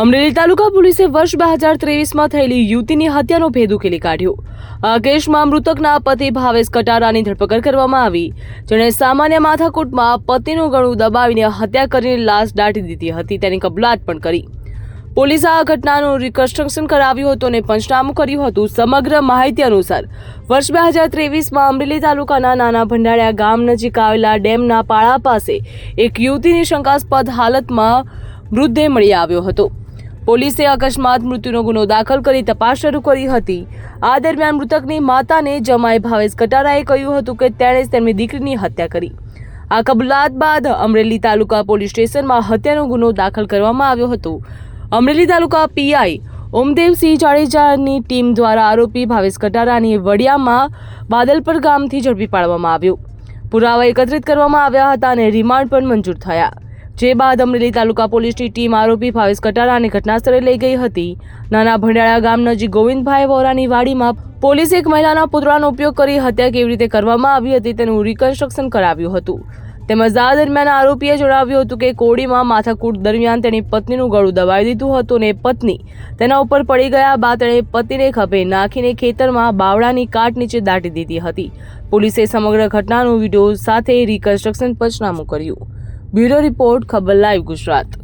અમરેલી તાલુકા પોલીસે વર્ષ બે હજાર ત્રેવીસમાં થયેલી યુવતીની હત્યાનો ભેદ ઉકેલી કાઢ્યો. આ કેસમાં મૃતકના પતિ ભાવેશ કટારાની ધરપકડ કરવામાં આવી. જેણે સામાન્ય માથાકૂટમાં પતિનું ગળું દબાવીને હત્યા કરીને લાશ દાટી દીધી હતી. તેની કબલાત પણ કરી. પોલીસે આ ઘટનાનું રિકન્સ્ટ્રક્શન કરાવ્યું હતું અને પંચનામું કર્યું હતું. સમગ્ર માહિતી અનુસાર, વર્ષ બે હજાર ત્રેવીસમાં અમરેલી તાલુકાના નાના ભંડાળિયા ગામ નજીક આવેલા ડેમના પાળા પાસે એક યુવતીની શંકાસ્પદ હાલતમાં મૃતદેહ મળી આવ્યો હતો. પોલીસે અકસ્માત મૃત્યુનો ગુનો દાખલ કરી તપાસ શરૂ કરી હતી. આ દરમિયાન મૃતકની માતાને જમાઈ ભાવેશ કટારાએ કહ્યું હતું કે તેણે તેમની દીકરીની હત્યા કરી. આ કબૂલાત બાદ અમરેલી તાલુકા પોલીસ સ્ટેશનમાં હત્યાનો ગુનો દાખલ કરવામાં આવ્યો હતો. અમરેલી તાલુકા પીઆઈ ઓમદેવસિંહ જાડેજાની ટીમ દ્વારા આરોપી ભાવેશ કટારાની વડિયામાં બાદલપર ગામથી ઝડપી પાડવામાં આવ્યો. પુરાવા એકત્રિત કરવામાં આવ્યા હતા અને રિમાન્ડ પણ મંજૂર થયા. જે બાદ અમરેલી તાલુકા પોલીસની ટીમ આરોપી ભાવેશ કટારાને ઘટનાસ્થળે લઈ ગઈ હતી. નાના ભંડાળા ગામ નજીક ગોવિંદભાઈ વોરાની વાડીમાં પોલીસે એક મહિલાના પુતળાનો ઉપયોગ કરી હત્યા કેવી રીતે કરવામાં આવી હતી તેનું રિકન્સ્ટ્રક્શન કરાવ્યું હતું. તેમજ આ દરમિયાન આરોપીએ જણાવ્યું હતું કે કોડીમાં માથાકૂટ દરમિયાન તેની પત્નીનું ગળું દબાવી દીધું હતું અને પત્ની તેના ઉપર પડી ગયા બાદ તેણે પતિને ખભે નાખીને ખેતરમાં બાવળાની કાટ નીચે દાટી દીધી હતી. પોલીસે સમગ્ર ઘટનાનું વીડિયો સાથે રિકન્સ્ટ્રક્શન પંચનામું કર્યું. બ્યુરો રિપોર્ટ ખબર લાઈવ ગુજરાત.